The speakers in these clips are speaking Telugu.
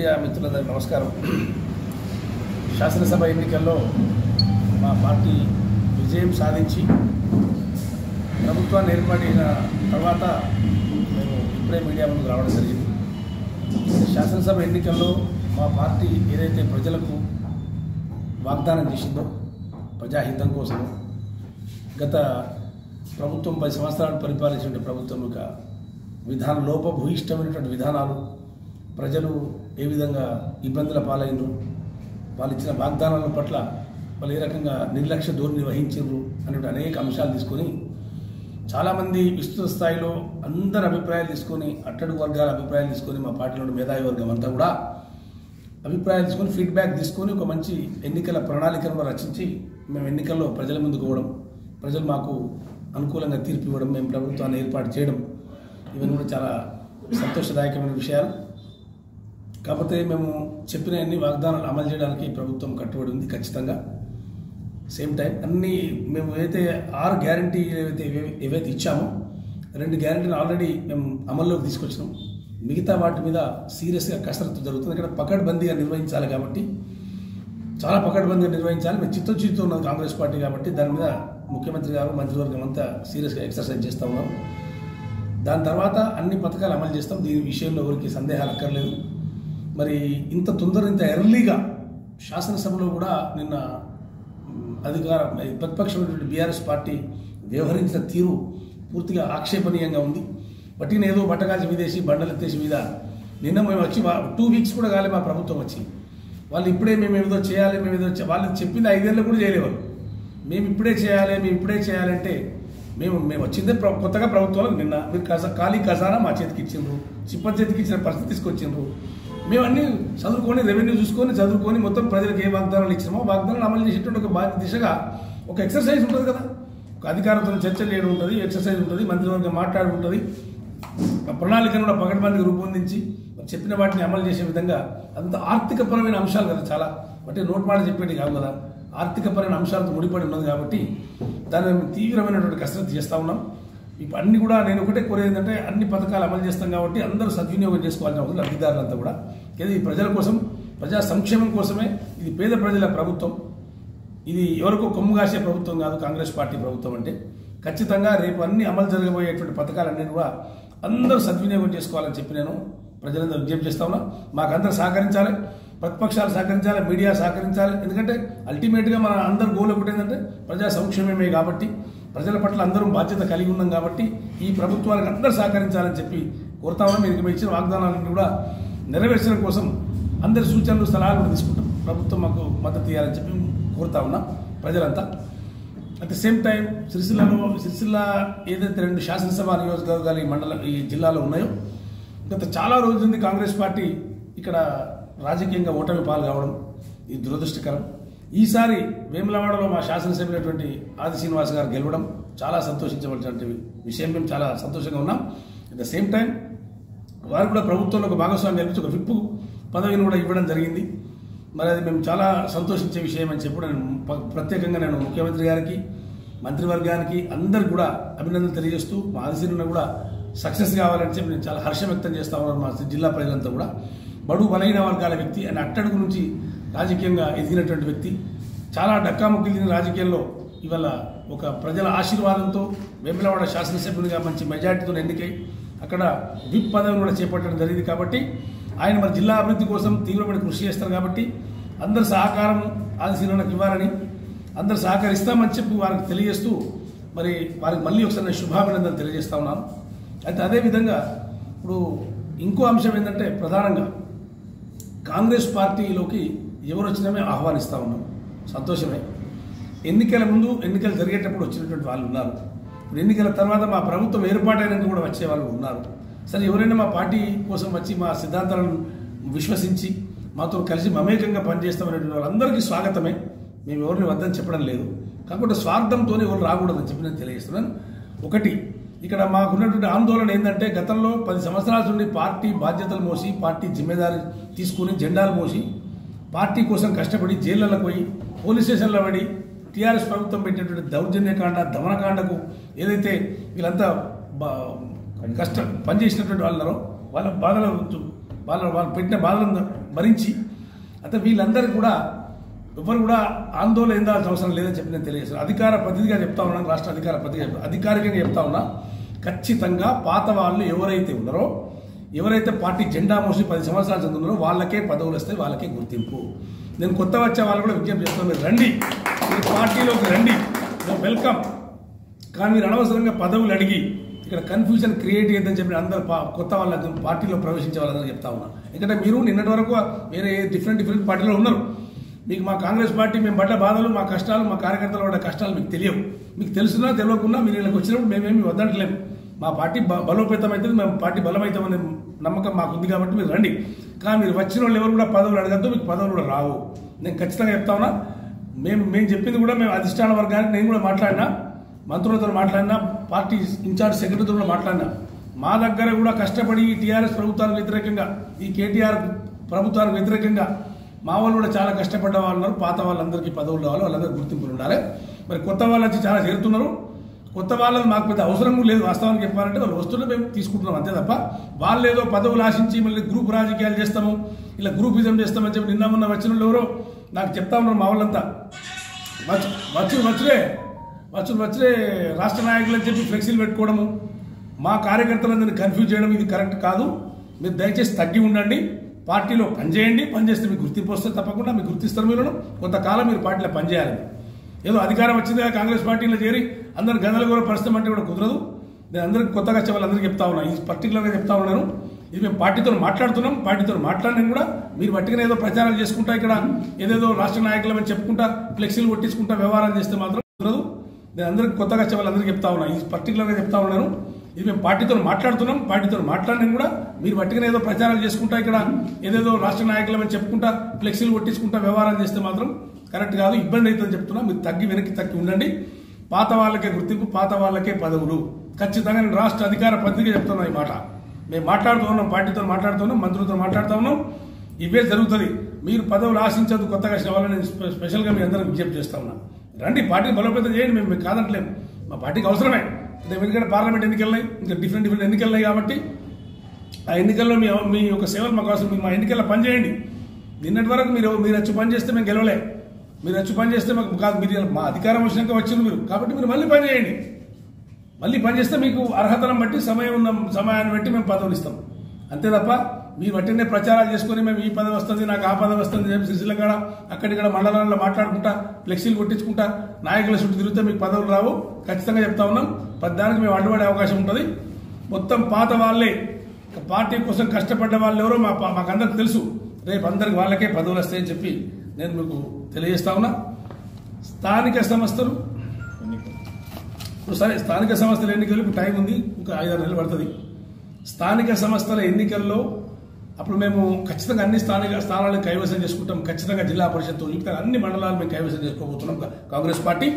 మీడియా మిత్రులందరికీ నమస్కారం. శాసనసభ ఎన్నికల్లో మా పార్టీ విజయం సాధించి ప్రభుత్వాన్ని ఏర్పడిన తర్వాత మేము ఇప్పుడే మీడియా ముందుకు రావడం జరిగింది. శాసనసభ ఎన్నికల్లో మా పార్టీ ఏదైతే ప్రజలకు వాగ్దానం చేసిందో ప్రజాహితం కోసం గత ప్రభుత్వం పది సంవత్సరాలు పరిపాలించిన ప్రభుత్వం యొక్క విధాన లోపభూయిష్టమైనటువంటి విధానాలు ప్రజలు ఏ విధంగా ఇబ్బందుల పాలైనరు వాళ్ళు ఇచ్చిన వాగ్దానాల పట్ల వాళ్ళు ఏ రకంగా నిర్లక్ష్య ధోరణి వహించారు అనేటువంటి అనేక అంశాలు తీసుకొని చాలామంది విస్తృత స్థాయిలో అందరి అభిప్రాయాలు తీసుకొని అట్టడుగు వర్గాల అభిప్రాయాలు తీసుకొని మా పార్టీలోని మేధావి వర్గం అంతా కూడా అభిప్రాయాలు తీసుకొని ఫీడ్బ్యాక్ తీసుకొని ఒక మంచి ఎన్నికల ప్రణాళికను రచించి మేము ఎన్నికల్లో ప్రజల ముందుకు పోవడం ప్రజలు మాకు అనుకూలంగా తీర్పు ఇవ్వడం మేము ప్రభుత్వాన్ని ఏర్పాటు చేయడం ఇవన్నీ కూడా చాలా సంతోషదాయకమైన విషయాలు. కాకపోతే మేము చెప్పిన అన్ని వాగ్దానాలు అమలు చేయడానికి ప్రభుత్వం కట్టుబడి ఉంది ఖచ్చితంగా. సేమ్ టైం అన్ని మేము ఏదైతే ఆరు గ్యారంటీ ఏవైతే ఏవైతే ఇచ్చామో రెండు గ్యారంటీని ఆల్రెడీ మేము అమల్లోకి తీసుకొచ్చినాం. మిగతా వాటి మీద సీరియస్గా కసరత్తు జరుగుతుంది. ఇక్కడ పకడ్బందీగా నిర్వహించాలి కాబట్టి చాలా పకడ్బందీగా నిర్వహించాలి. మేము చిత్తచిత్తు ఉన్నది కాంగ్రెస్ పార్టీ కాబట్టి దాని మీద ముఖ్యమంత్రి గారు మంత్రివర్గం అంతా సీరియస్గా ఎక్సర్సైజ్ చేస్తూ ఉన్నాం. దాని తర్వాత అన్ని పథకాలు అమలు చేస్తాం. దీని విషయంలో ఎవరికి సందేహాలు అక్కర్లేదు. మరి ఇంత తొందర ఇంత ఎర్లీగా శాసనసభలో కూడా నిన్న అధికారం అధికార ప్రతిపక్షమైనటువంటి బీఆర్ఎస్ పార్టీ వ్యవహరించిన తీరు పూర్తిగా ఆక్షేపణీయంగా ఉంది. పట్టిన ఏదో బట్టగాల్చి విదేశీ బండలెత్తేసి మీద. నిన్న మేము వచ్చి టూ వీక్స్ కూడా కాలే మా ప్రభుత్వం వచ్చి. వాళ్ళు ఇప్పుడే మేము ఏదో చేయాలి మేము ఏదో వాళ్ళు చెప్పింది ఐదేళ్ళు కూడా చేయలేవారు మేము ఇప్పుడే చేయాలి మేము ఇప్పుడే చేయాలంటే మేము మేము వచ్చిందే ప్ర- కొత్తగా ప్రభుత్వాలకు నిన్న మీరు కజ ఖాళీ ఖజానా మా చేతికి ఇచ్చిండ్రు. చిప్ప చేతికి ఇచ్చిన పరిస్థితి తీసుకొచ్చిండ్రు. మేము అన్ని చదువుకొని రెవెన్యూ చూసుకొని చదువుకొని మొత్తం ప్రజలకు ఏ వాగ్దానాలు ఇచ్చినామో వాగ్దానాలు అమలు చేసేటువంటి ఒక బాధ్యత దిశగా ఒక ఎక్సర్సైజ్ ఉంటుంది కదా. ఒక అధికారంతో చర్చ చేయడం ఉంటుంది ఎక్సర్సైజ్ ఉంటుంది మంత్రివర్గం మాట్లాడుకుంటుంది ఆ ప్రణాళికను కూడా పగడబందికి రూపొందించి చెప్పిన వాటిని అమలు చేసే విధంగా అంత ఆర్థికపరమైన అంశాలు కదా చాలా. అంటే నోట్ మాట చెప్పేటి కాదు కదా. ఆర్థికపరమైన అంశాలతో ముడిపడి ఉన్నది కాబట్టి దాన్ని మేము తీవ్రమైనటువంటి కసరత్తు చేస్తూ ఉన్నాం. అన్ని కూడా నేను ఒకటే కోరేది ఏంటంటే అన్ని పథకాలు అమలు చేస్తాం కాబట్టి అందరూ సద్వినియోగం చేసుకోవాల్సిన అవసరం లబ్ధిదారులంతా కూడా. ఇది ప్రజల కోసం ప్రజా సంక్షేమం కోసమే ఇది పేద ప్రజల ప్రభుత్వం. ఇది ఎవరికో కొమ్ము కాసే ప్రభుత్వం కాదు కాంగ్రెస్ పార్టీ ప్రభుత్వం అంటే. ఖచ్చితంగా రేపు అన్ని అమలు జరగబోయేటువంటి పథకాలన్నీ కూడా అందరూ సద్వినియోగం చేసుకోవాలని చెప్పి నేను ప్రజలందరూ విజ్ఞప్తి చేస్తా ఉన్నా. మాకందరూ సహకరించాలి ప్రతిపక్షాలు సహకరించాలి మీడియా సహకరించాలి. ఎందుకంటే అల్టిమేట్గా మన అందరి గోల్ ఒకటి ఏంటంటే ప్రజా సంక్షేమమే కాబట్టి. ప్రజల పట్ల అందరం బాధ్యత కలిగి ఉన్నాం కాబట్టి ఈ ప్రభుత్వానికి అందరూ సహకరించాలని చెప్పి కోరుతా ఉన్నాం. మీరు ఇచ్చిన వాగ్దానాలను కూడా నెరవేర్చడం కోసం అందరి సూచనలు సలహాలు కూడా తీసుకుంటాం. ప్రభుత్వం మాకు మద్దతు ఇవ్వాలని చెప్పి కోరుతా ఉన్నాం ప్రజలంతా. అట్ ద సేమ్ టైం సిరిసిల్లలో సిరిసిల్ల ఏదైతే రెండు శాసనసభ నియోజకవర్గాలు ఈ మండలం ఈ జిల్లాలో ఉన్నాయో గత చాలా రోజుల నుండి కాంగ్రెస్ పార్టీ ఇక్కడ రాజకీయంగా ఓటమి పాలు కావడం ఇది దురదృష్టకరం. ఈసారి వేములవాడలో మా శాసనసభ్యులైనటువంటి ఆది శ్రీనివాస్ గారు గెలవడం చాలా సంతోషించవలసినటువంటి విషయం. మేము చాలా సంతోషంగా ఉన్నాం. అట్ ద సేమ్ టైం వారు కూడా ప్రభుత్వంలో ఒక భాగస్వామి కల్పించి ఒక విప్పు పదవిని కూడా ఇవ్వడం జరిగింది. మరి అది మేము చాలా సంతోషించే విషయం అని చెప్పి నేను ప్రత్యేకంగా నేను ముఖ్యమంత్రి గారికి మంత్రివర్గానికి అందరికి కూడా అభినందనలు తెలియజేస్తూ మా ఆదిశీనున్న కూడా సక్సెస్ కావాలని చెప్పి నేను చాలా హర్షం వ్యక్తం చేస్తా ఉన్నాను మా జిల్లా ప్రజలంతా కూడా. బడు బలహీన వర్గాల వ్యక్తి ఆయన అట్టడుగు నుంచి రాజకీయంగా ఎదిగినటువంటి వ్యక్తి. చాలా డక్కాముక్కి తిని రాజకీయాల్లో ఇవాళ ఒక ప్రజల ఆశీర్వాదంతో వేములవాడ శాసనసభ్యునిగా మంచి మెజార్టీతో ఎన్నికై అక్కడ విప్ పదవిని కూడా చేపట్టడం జరిగింది కాబట్టి ఆయన మరి జిల్లా అభివృద్ధి కోసం తీవ్రమైన కృషి చేస్తారు కాబట్టి అందరి సహకారం ఆదిశీలనకు ఇవ్వాలని అందరు సహకరిస్తామని చెప్పి వారికి తెలియజేస్తూ మరి వారికి మళ్ళీ ఒకసారి నేను శుభాభినందనలు తెలియజేస్తా ఉన్నాను. అయితే అదేవిధంగా ఇప్పుడు ఇంకో అంశం ఏంటంటే ప్రధానంగా కాంగ్రెస్ పార్టీలోకి ఎవరు వచ్చినా మేము ఆహ్వానిస్తూ ఉన్నాం. సంతోషమే. ఎన్నికల ముందు ఎన్నికలు జరిగేటప్పుడు వచ్చినటువంటి వాళ్ళు ఉన్నారు. ఎన్నికల తర్వాత మా ప్రభుత్వం ఏర్పాటైనాక కూడా వచ్చే వాళ్ళు ఉన్నారు. సరే ఎవరైనా మా పార్టీ కోసం వచ్చి మా సిద్ధాంతాలను విశ్వసించి మాతో కలిసి మమేకంగా పనిచేస్తామనేటువంటి వాళ్ళందరికీ స్వాగతమే. మేము ఎవరిని వద్దని చెప్పడం లేదు. కాకుండా స్వార్థంతో ఎవరు రాకూడదని చెప్పి నేను తెలియజేస్తున్నాను. ఒకటి ఇక్కడ మాకున్నటువంటి ఆందోళన ఏంటంటే గతంలో పది సంవత్సరాల నుండి పార్టీ బాధ్యతలు మోసి పార్టీ జిమ్మేదారి తీసుకుని జెండాలు మోసి పార్టీ కోసం కష్టపడి జైళ్ళకు పోయి పోలీస్ స్టేషన్లో పడి టీఆర్ఎస్ ప్రభుత్వం పెట్టినటువంటి దౌర్జన్యకాండ దమనకాండకు ఏదైతే వీళ్ళంతా బా- పనిచేసినటువంటి వాళ్ళరో వాళ్ళ బాధలు వాళ్ళ వాళ్ళు పెట్టిన బాధలను భరించి అయితే వీళ్ళందరికీ కూడా ఎవరు కూడా ఆందోళన ఎందాల్సిన అవసరం లేదని చెప్పి నేను తెలియజేస్తాను అధికార ప్రతినిధిగా చెప్తా ఉన్నాను రాష్ట్ర అధికార ప్రతినిధిగా అధికారికంగా చెప్తా ఉన్నా ఖచ్చితంగా పాత వాళ్ళు ఎవరైతే ఉన్నారో ఎవరైతే పార్టీ జెండా మోసి పది సంవత్సరాలు చదువున్నారో వాళ్ళకే పదవులు వస్తాయి వాళ్ళకే గుర్తింపు. నేను కొత్త వచ్చే వాళ్ళు కూడా విజ్ఞప్తి చేస్తాను మీరు రండి. మీరు పార్టీలోకి రండి. వెల్కమ్. కానీ మీరు అనవసరంగా పదవులు అడిగి ఇక్కడ కన్ఫ్యూజన్ క్రియేట్ చేయొద్దని చెప్పి అందరు కొత్త వాళ్ళ పార్టీలో ప్రవేశించే వాళ్ళని చెప్తా ఉన్నా. ఎందుకంటే మీరు నిన్నటి వరకు వేరే డిఫరెంట్ డిఫరెంట్ పార్టీలో ఉన్నారు. మీకు మా కాంగ్రెస్ పార్టీ మేము పడ్డ బాధలు మా కష్టాలు మా కార్యకర్తలు పడ్డ కష్టాలు మీకు తెలియవు. మీకు తెలుసున్నా తెలియకుండా మీరు ఇళ్ళకి వచ్చినప్పుడు మేమేమి వద్దట్లేము. మా పార్టీ బ- బలోపేతం అవుతుంది మేము పార్టీ బలమవుతామనే నమ్మకం మాకు ఉంది కాబట్టి మీరు రండి. కానీ మీరు వచ్చిన వాళ్ళు ఎవరు కూడా పదవులు అడగద్దు మీకు పదవులు కూడా రావు. నేను ఖచ్చితంగా చెప్తా ఉన్నా మేము మేము చెప్పింది కూడా మేము అధిష్టాన వర్గానికి నేను కూడా మాట్లాడినా మంత్రులతో మాట్లాడినా పార్టీ ఇన్ఛార్జ్ సెక్రటరీతో కూడా మాట్లాడినా. మా దగ్గర కూడా కష్టపడి ఈ టీఆర్ఎస్ ప్రభుత్వానికి వ్యతిరేకంగా ఈ కేటీఆర్ ప్రభుత్వానికి వ్యతిరేకంగా మా వాళ్ళు కూడా చాలా కష్టపడ్డ వాళ్ళు ఉన్నారు పాత వాళ్ళందరికీ పదవులు కావాలి వాళ్ళందరికీ గుర్తింపులు ఉండాలి. మరి కొత్త వాళ్ళు వచ్చి చాలా చేరుతున్నారు. కొత్త వాళ్ళని మాకు పెద్ద అవసరం లేదు. వాస్తవానికి చెప్పాలంటే వాళ్ళు వస్తువులు మేము తీసుకుంటున్నాం అంతే తప్ప వాళ్ళు ఏదో పదవులు ఆశించి మళ్ళీ గ్రూప్ రాజకీయాలు చేస్తాము ఇలా గ్రూపిజం చేస్తామని చెప్పి నిన్న మొన్న వచ్చిన ఎవరో నాకు చెప్తా ఉన్నారు మా వాళ్ళంతా. వచ్చు వచ్చులే వచ్చు వచ్చులే రాష్ట్ర నాయకులు అని చెప్పి ఫ్లెక్సీలు పెట్టుకోవడము మా కార్యకర్తలందరినీ కన్ఫ్యూజ్ చేయడం ఇది కరెక్ట్ కాదు. మీరు దయచేసి తగ్గి ఉండండి పార్టీలో పనిచేయండి పనిచేస్తే మీకు గుర్తింపు వస్తే తప్పకుండా మీకు గుర్తిస్తారు మీరు కొంతకాలం మీరు పార్టీలో పనిచేయాలి. ఏదో అధికారం వచ్చింది కాంగ్రెస్ పార్టీలో చేరి అందరు గందల కూడా పరిస్థితి అంటే కూడా కుదరదు. నేను అందరికి కొత్తగా వచ్చే వాళ్ళందరికీ చెప్తా ఉన్నా. ఈ పర్టికులర్గా చెప్తా ఉన్నాను ఇది మేము పార్టీతో మాట్లాడుతున్నాం. పార్టీతో మాట్లాడినా కూడా మీరు పట్టుకుని ఏదో ప్రచారాలు చేసుకుంటా ఇక్కడ ఏదేదో రాష్ట్ర నాయకులమని చెప్పుకుంటా ఫ్లెక్సీలు కొట్టించుకుంటా వ్యవహారం చేస్తే మాత్రం కుదరదు. నేను అందరికి కొత్తగా వచ్చే వాళ్ళందరికీ చెప్తా ఉన్నా. ఈ పర్టికులర్గా చెప్తా ఉన్నాను ఇది మేము పార్టీతో మాట్లాడుతున్నాం. పార్టీతో మాట్లాడినా కూడా మీరు పట్టుకుని ఏదో ప్రచారాలు చేసుకుంటా ఇక్కడ ఏదేదో రాష్ట్ర నాయకులమని చెప్పుకుంటా ఫ్లెక్సీలు కొట్టించుకుంటా వ్యవహారం చేస్తే మాత్రం కరెక్ట్ కాదు ఇబ్బంది అవుతుందని చెప్తున్నా. మీరు తగ్గి వెనక్కి తగ్గి ఉండండి. పాత వాళ్ళకే గుర్తింపు పాత వాళ్ళకే పదవులు. ఖచ్చితంగా నేను రాష్ట్ర అధికార పత్రిక చెప్తున్నా ఈ మాట. మేము మాట్లాడుతూ ఉన్నాం పార్టీతో మాట్లాడుతూ ఉన్నాం మంత్రులతో మాట్లాడుతూ ఉన్నాం. ఇవే జరుగుతుంది. మీరు పదవులు ఆశించదు కొత్తగా వచ్చిన వాళ్ళని నేను స్పెషల్గా మీ అందరం విజ్ఞప్తి చేస్తా ఉన్నా. రండి పార్టీ బలోపేతం చేయండి మేము మీకు కాదంటలేము మా పార్టీకి అవసరమే. అంటే ఎందుకంటే పార్లమెంట్ ఎన్నికలున్నాయి ఇంకా డిఫరెంట్ డిఫరెంట్ ఎన్నికలున్నాయి కాబట్టి ఆ ఎన్నికల్లో మీ మీ యొక్క సేవలు మాకు అవసరం. మా ఎన్నికల్లో పనిచేయండి. నిన్నటి వరకు మీరు మీరు వచ్చి పని చేస్తే మేము గెలవలే. మీరు వచ్చి పని చేస్తే మాకు కాదు మీరు మా అధికారం వచ్చినాక వచ్చింది మీరు. కాబట్టి మీరు మళ్ళీ పని చేయండి. మళ్ళీ పని చేస్తే మీకు అర్హతలను బట్టి సమయం ఉన్న సమయాన్ని బట్టి మేము పదవులు ఇస్తాం. అంతే తప్ప మీ బట్టినే ప్రచారాలు చేసుకుని మేము ఈ పదవి వస్తుంది నాకు ఆ పదవి వస్తుంది చెప్పి సిరిసిల్ల కాడ అక్కడిక్కడ మండలాల్లో మాట్లాడుకుంటా ఫ్లెక్సీలు కొట్టించుకుంటా నాయకుల చుట్టూ తిరిగితే మీకు పదవులు రావు. ఖచ్చితంగా చెప్తా ఉన్నాం. పద్దానికి మేము అడ్డుపడే అవకాశం ఉంటుంది. మొత్తం పాత వాళ్ళే. పార్టీ కోసం కష్టపడ్డ వాళ్ళు ఎవరో మా మాకు అందరికి తెలుసు. రేపు అందరికి వాళ్ళకే పదవులు వస్తాయని చెప్పి నేను మీకు తెలియజేస్తా ఉన్నా. స్థానిక సంస్థలు ఇప్పుడు సరే స్థానిక సంస్థల ఎన్నికలు ఇప్పుడు టైం ఉంది ఇంకా ఐదారు నెలలు పడుతుంది. స్థానిక సంస్థల ఎన్నికల్లో అప్పుడు మేము ఖచ్చితంగా అన్ని స్థానిక స్థానాలను కైవసం చేసుకుంటాం. ఖచ్చితంగా జిల్లా పరిషత్తు మిగతా అన్ని మండలాలు మేము కైవసం చేసుకోబోతున్నాం. కాంగ్రెస్ పార్టీ.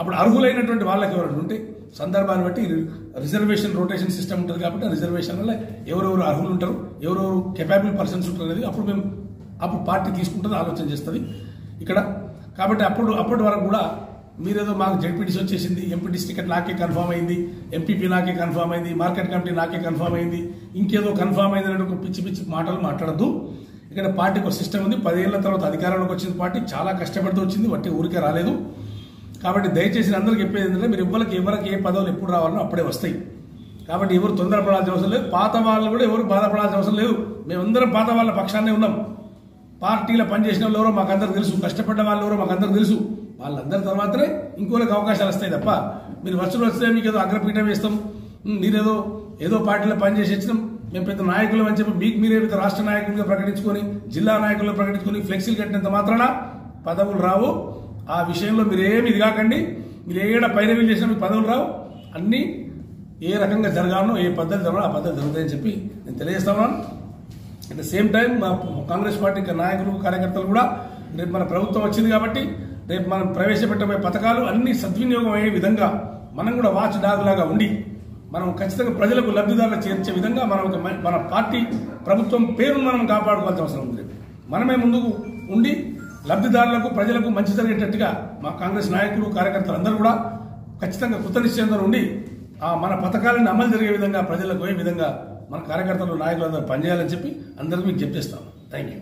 అప్పుడు అర్హులైనటువంటి వాళ్ళకి ఎవరైనా ఉంటే సందర్భాన్ని బట్టి రిజర్వేషన్ రొటేషన్ సిస్టమ్ ఉంటుంది కాబట్టి రిజర్వేషన్ వల్ల ఎవరెవరు అర్హులు ఉంటారు ఎవరెవరు కెపాబుల్ పర్సన్స్ ఉంటారు అనేది అప్పుడు మేము అప్పుడు పార్టీ తీసుకుంటుంది ఆలోచన చేస్తుంది. ఇక్కడ కాబట్టి అప్పుడు అప్పటి వరకు కూడా మీరేదో మాకు జడ్పీటీసీ వచ్చేసింది ఎంపీటీసీ టికెట్ నాకే కన్ఫర్మ్ అయింది ఎంపీపీ నాకే కన్ఫర్మ్ అయింది మార్కెట్ కమిటీ నాకే కన్ఫర్మ్ అయింది ఇంకేదో కన్ఫర్మ్ అయింది అనే ఒక పిచ్చి పిచ్చి మాటలు మాట్లాడద్దు. ఇక్కడ పార్టీకి ఒక సిస్టమ్ ఉంది పదేళ్ళ తర్వాత అధికారంలోకి వచ్చింది పార్టీ చాలా కష్టపడుతూ వచ్చింది వట్టి ఊరికే రాలేదు. కాబట్టి దయచేసి అందరికీ చెప్పేది ఏంటంటే మీరు ఇవ్వలకి ఎవరికి ఏ పదవులు ఎప్పుడు రావాలో అప్పుడే వస్తాయి. కాబట్టి ఎవరు తొందరపడాల్సిన అవసరం లేదు పాత వాళ్ళు కూడా ఎవరు బాధపడాల్సిన అవసరం లేదు. మేమందరం పాత వాళ్ళ పక్షాన్నే ఉన్నాం. పార్టీలో పనిచేసిన వాళ్ళు ఎవరో మాకందరికి తెలుసు కష్టపడ్డ వాళ్ళు ఎవరో మాకందరికి తెలుసు. వాళ్ళందరి తర్వాతనే ఇంకోళ్ళకి అవకాశాలు వస్తాయి తప్ప మీరు వర్షాలు వస్తే మీకు ఏదో అగ్రపీఠం వేస్తాం మీరేదో ఏదో పార్టీలో పనిచేసి వచ్చినాం మేము పెద్ద నాయకులు అని చెప్పి మీకు మీరే పెద్ద రాష్ట్ర నాయకులుగా ప్రకటించుకొని జిల్లా నాయకులుగా ప్రకటించుకొని ఫ్లెక్సీలు కట్టినంత మాత్రాన పదవులు రావు. ఆ విషయంలో మీరేమి ఇది కాకండి మీరు ఏడ పైరవీలు చేసినా మీకు పదవులు రావు. అన్నీ ఏ రకంగా జరగాలనో ఏ పద్ధతి జరగాలో ఆ పద్ధతి జరుగుతాయని చెప్పి నేను తెలియజేస్తున్నాను అట్ ద సేమ్ టైం మా కాంగ్రెస్ పార్టీ నాయకులు కార్యకర్తలు కూడా రేపు మన ప్రభుత్వం వచ్చింది కాబట్టి రేపు మనం ప్రవేశపెట్టబోయే పథకాలు అన్ని సద్వినియోగం అయ్యే విధంగా మనం కూడా వాచ్ డాగ్ లాగా ఉండి మనం ఖచ్చితంగా ప్రజలకు లబ్ధిదారులు చేర్చే విధంగా మనం ఒక మన పార్టీ ప్రభుత్వం పేరును మనం కాపాడుకోవాల్సిన అవసరం ఉంది. మనమే ముందుకు ఉండి లబ్ధిదారులకు ప్రజలకు మంచి జరిగేటట్టుగా మా కాంగ్రెస్ నాయకులు కార్యకర్తలు అందరూ కూడా ఖచ్చితంగా కృత నిశ్చయంతో ఉండి ఆ మన పథకాలను అమలు జరిగే విధంగా ప్రజలకు ఏ విధంగా మన కార్యకర్తలు నాయకులు అందరూ పనిచేయాలని చెప్పి అందరికీ మీకు చెప్పేస్తాను. Thank you